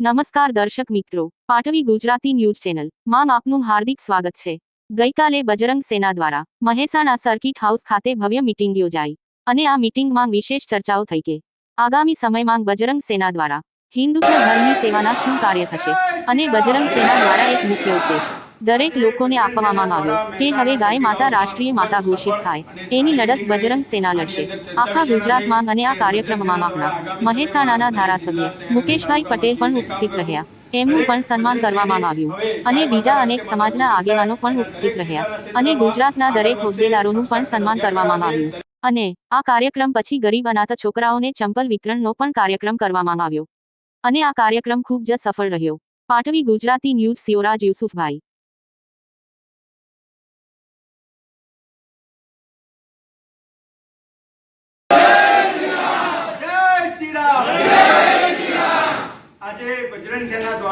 નમસ્કાર દર્શક મિત્રો, પાટવી ગુજરાતી ન્યૂઝ ચેનલ. માં આપનું હાર્દિક સ્વાગત છે. ગઈકાલે બજરંગ સેના દ્વારા મહેસાણા સર્કિટ હાઉસ ખાતે ભવ્ય મિટિંગ યોજાઈ અને આ મીટિંગમાં વિશેષ ચર્ચાઓ થઈ કે આગામી સમયમાં બજરંગ સેના દ્વારા હિન્દુત્વ ધર્મની સેવાના શું કાર્ય થશે અને બજરંગ સેના દ્વારા એક મુખ્ય ઉદ્દેશ દરેક લોકોને આપવામાં આવ્યો કે હવે ગાય માતા રાષ્ટ્રીય માતા ઘોષિત થાય. એની લડત બજરંગ સેના લડશે. આખા ગુજરાતમાં અને આ કાર્યક્રમમાં આપણા મહેસાણાના ધારાસભ્ય મુકેશભાઈ પટેલ પણ ઉપસ્થિત રહ્યા. એમનું પણ સન્માન કરવામાં આવ્યું. અને બીજા અનેક સમાજના આગેવાનો પણ ઉપસ્થિત રહ્યા. અને ગુજરાતના દરેક હોદ્દેદારોનું પણ સન્માન કરવામાં આવ્યું. અને આ કાર્યક્રમ પછી ગરીબ અનાથ છોકરાઓને ચંપલ વિતરણનો પણ કાર્યક્રમ કરવામાં આવ્યો. અને આ કાર્યક્રમ ખૂબ જ સફળ રહ્યો. પાટવી ગુજરાતી ન્યૂઝ સિયોરાજ યુસુફભાઈ જય શ્રી રામ આજે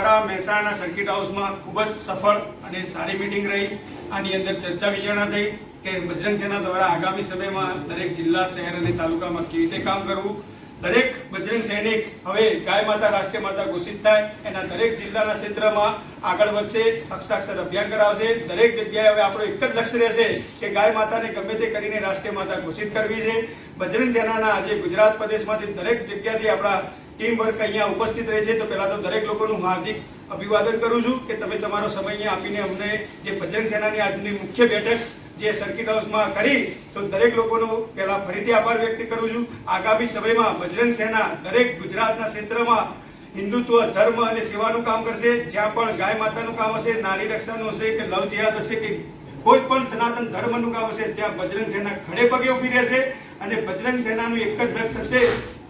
બજરંગ મહેસાણાના સર્કિટ હાઉસમાં ખૂબ જ સફળ અને સારી મિટિંગ રહી. આની અંદર ચર્ચા વિચારણા થઈ કે બજરંગ સેના દ્વારા આગામી સમયમાં દરેક જિલ્લા, શહેર અને તાલુકામાં કેવી રીતે કામ કરવું? દરેક બજરંગ સૈનિક હવે ગાય માતા, રાષ્ટ્રીય માતા ઘોષિત થાય. એના દરેક જિલ્લાના ક્ષેત્રમાં આગળ વધશે, હસ્તાક્ષર અભિયાન કરાવશે. દરેક જગ્યાએ હવે આપણો એક જ લક્ષ્ય રહેશે કે ગાય માતાને ગમે તે કરીને રાષ્ટ્રીય માતા ઘોષિત કરવી છે. બજરંગ સેનાના આજે ગુજરાત પ્રદેશમાંથી દરેક જગ્યાથી આપણા ટીમ વર્ક અહીંયા ઉપસ્થિત રહે છે, તો પહેલાં તો દરેક લોકોનું હાર્દિક અભિવાદન કરું છું કે તમે તમારો સમય અહીંયા આપીને અમને જે બજરંગ સેનાની આજની મુખ્ય બેઠક જે સર્કિટ હાઉસમાં કરી, તો દરેક લોકોનો પહેલા ફરીથી આભાર વ્યક્ત કરું છું. આગામી સમયમાં બજરંગ સેના દરેક ગુજરાતના ક્ષેત્રમાં હિન્દુત્વ, ધર્મ અને સેવાનું કામ કરશે. જ્યાં પણ ગાય માતાનું કામ હશે, નારી રક્ષાનું હશે કે લવ જિહાદ હશે કે કોઈ પણ સનાતન ધર્મનું કામ હશે, ત્યાં બજરંગ સેના ખડે પગે ઊભી રહેશે અને બજરંગ સેનાનું એક જ લક્ષ્ય હશે.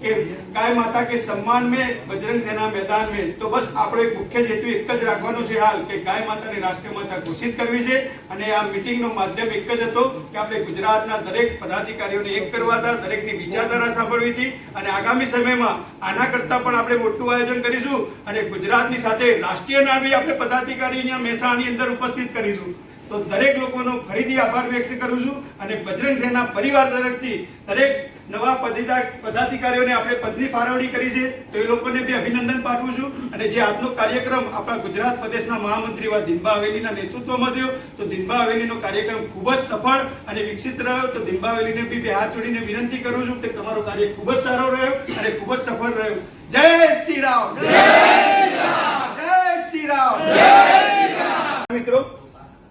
કે ગાય માતા કે સન્માન મેં બજરંગ સેના મેદાન મેં. તો બસ આપણો એક મુખ્ય હેતુ એક જ રાખવાનો છે હાલ કે ગાય માતાને રાષ્ટ્રીય માતા ઘોષિત કરવી છે. અને આ મિટિંગનો માધ્યમ એક જ હતો કે આપણે ગુજરાતના દરેક પદાધિકારીઓને એક કરવા હતા, દરેકની વિચારધારા સાંભળવી હતી. અને આગામી સમયમાં આના કરતાં પણ આપણે મોટું આયોજન કરીશું અને ગુજરાતની સાથે રાષ્ટ્રીય નામી આપણે પદાધિકારીને મહેસાણાની અંદર ઉપસ્થિત કરીશું. તો દરેક લોકોનો ફરીથી આભાર વ્યક્ત કરું છું અને બજરંગ સેના પરિવાર તરફથી દરેક નવા પદાધિકા- પદાધિકારીઓને આપણે પદની ફાળવણી કરી છે, તો એ લોકોને બી અભિનંદન પાઠવું છું. અને જે આજનો કાર્યક્રમ આપણા ગુજરાત પ્રદેશના મહામંત્રી એવા દિનબા હવેલીના નેતૃત્વમાં થયો, તો દિનબા હવેલીનો કાર્યક્રમ ખૂબ જ સફળ અને વિકસિત રહ્યો. તો દિનબા હવેલીને બી બે હાથ જોડીને વિનંતી કરું છું કે તમારો કાર્ય ખૂબ જ સારો રહ્યો અને ખૂબ જ સફળ રહ્યો. જય શ્રી રામ! જય શ્રી રામ! મિત્રો,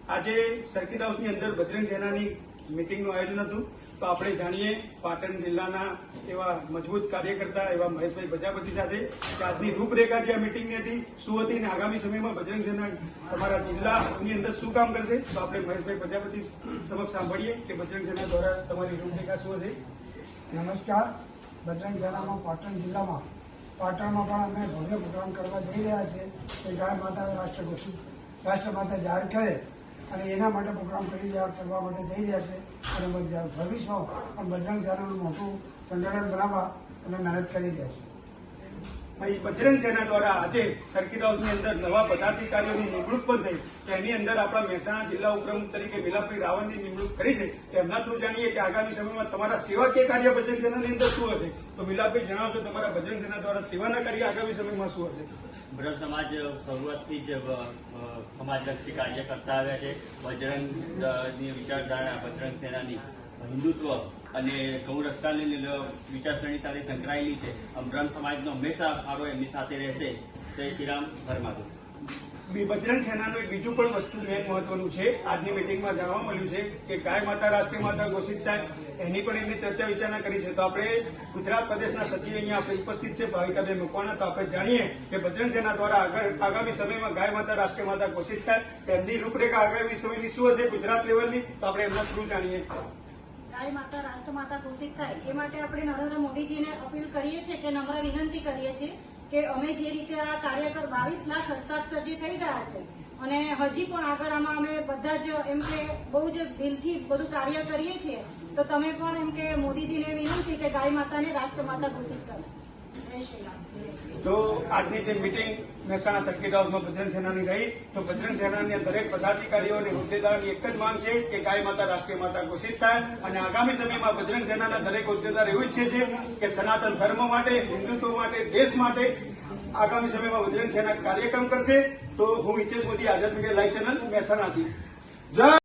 આજે સર્કિટ હાઉસની અંદર બજરંગ સેનાની મીટિંગનું આયોજન હતું. તો આપણે જાણીએ પાટણ જિલ્લાના એવા મજબૂત કાર્યકર્તા એવા મહેશભાઈ પ્રજાપતિ સાથે કે આજની રૂપરેખા જે આ મિટિંગની હતી. શું હતી અને આગામી સમયમાં બજરંગ તમારા જિલ્લાની અંદર શું કામ કરશે? તો આપણે મહેશભાઈ પ્રજાપતિ સમક્ષ સાંભળીએ કે બજરંગ દ્વારા તમારી રૂપરેખા શું હશે? નમસ્કાર. બજરંગ સેનામાં પાટણ જિલ્લામાં પાટણમાં પણ અમે ભવ્ય પ્રોગ્રામ કરવા જઈ રહ્યા છીએ કે ગાય માતા રાષ્ટ્ર ઘોષિત રાષ્ટ્ર માતા જાહેર કરે અને એના માટે પ્રોગ્રામ કરી રહ્યા કરવા માટે જઈ રહ્યા છે. અને ભવિષ્યમાં પણ બજરંગ સેનાનું મોટું સંગઠન બનાવવા અમે મહેનત કરી રહ્યા છીએ. બજરંગ સેના દ્વારા આજે સર્કિટ હાઉસની અંદર નવા પદાધિકારીઓની નિમણૂક પણ થઈ. તો એની અંદર આપણા મહેસાણા જિલ્લા ઉપપ્રમુખ તરીકે મિલાભાઈ રાવણની નિમણૂક કરી છે. તેમના થ્રુ જાણીએ કે આગામી સમયમાં તમારા સેવાકીય કાર્ય બજરંગ સેનાની અંદર શું હશે? તો મિલાપી જણાવશો તમારા બજરંગ સેના દ્વારા સેવાના કાર્ય આગામી સમયમાં શું હશે? બ્રહ્મ સમાજ શરૂઆતથી જ સમાજલક્ષી કાર્ય કરતા આવ્યા છે. બજરંગની વિચારધારણા બજરંગ સેનાની હિન્દુત્વ અને ગૌ રક્ષાની લ- વિચારસરણી સાથે સંકળાયેલી છે. બ્રહ્મ સમાજનો હંમેશા ફાળો એમની સાથે રહેશે. જય શ્રીરામ ધર્માદુ બી- બજરંગ સેનાનું એક બીજું પણ વસ્તુ મેન મહત્વનું છે. આજની મિટિંગમાં જાણવા મળ્યું છે કે ગાય માતા, રાષ્ટ્રીય માતા ઘોષિત થાય, એની પણ એમની ચર્ચા વિચારણા કરી છે. તો આપણે ગુજરાત પ્રદેશના સચિવ અહીંયા આપણે ઉપસ્થિત છે, ભાવિકાબેન મકવાણા તો આપણે જાણીએ કે બજરંગ સેના દ્વારા આગળ આગામી સમયમાં ગાય માતા, રાષ્ટ્રીય માતા ઘોષિત થાય. તેમની રૂપરેખા આગામી સમયની શું હશે ગુજરાત લેવલની તો આપણે એમના થ્રુ જાણીએ. ગાય માતા રાષ્ટ્રમાતા ઘોષિત થાય. એ માટે આપણે નરેન્દ્ર મોદીજીને અપીલ કરીએ છીએ કે નમ્ર વિનંતી કરીએ છીએ કે અમે જે રીતે આ કાર્ય કર બાવીસ લાખ હસ્તાક્ષર જે થઈ ગયા છે અને હજી પણ આગળ આમાં અમે બધા જ એમ કે બહુ જ દિલથી બધું કાર્ય કરીએ છીએ, તો તમે પણ એમ કે મોદીજીને વિનંતી કે ગાય માતાને રાષ્ટ્રમાતા ઘોષિત કરો. તો આજની જે મિટિંગ મહેસાણા સર્કિટ હાઉસમાં બજરંગ સેનાની રહી, તો બજરંગ સેનાની દરેક પદાધિકારીઓ અને હોદ્દેદારોની એક જ માંગ છે કે ગાય માતા રાષ્ટ્રીય માતા ઘોષિત થાય. અને આગામી સમયમાં બજરંગ સેનાના દરેક હોદ્દેદાર એવું ઈચ્છે છે કે સનાતન ધર્મ માટે, હિન્દુત્વ માટે, દેશ માટે આગામી સમયમાં બજરંગ સેના કાર્યક્રમ કરશે. તો હું Hitesh Modi, Azad media live channel મહેસાણાથી. જય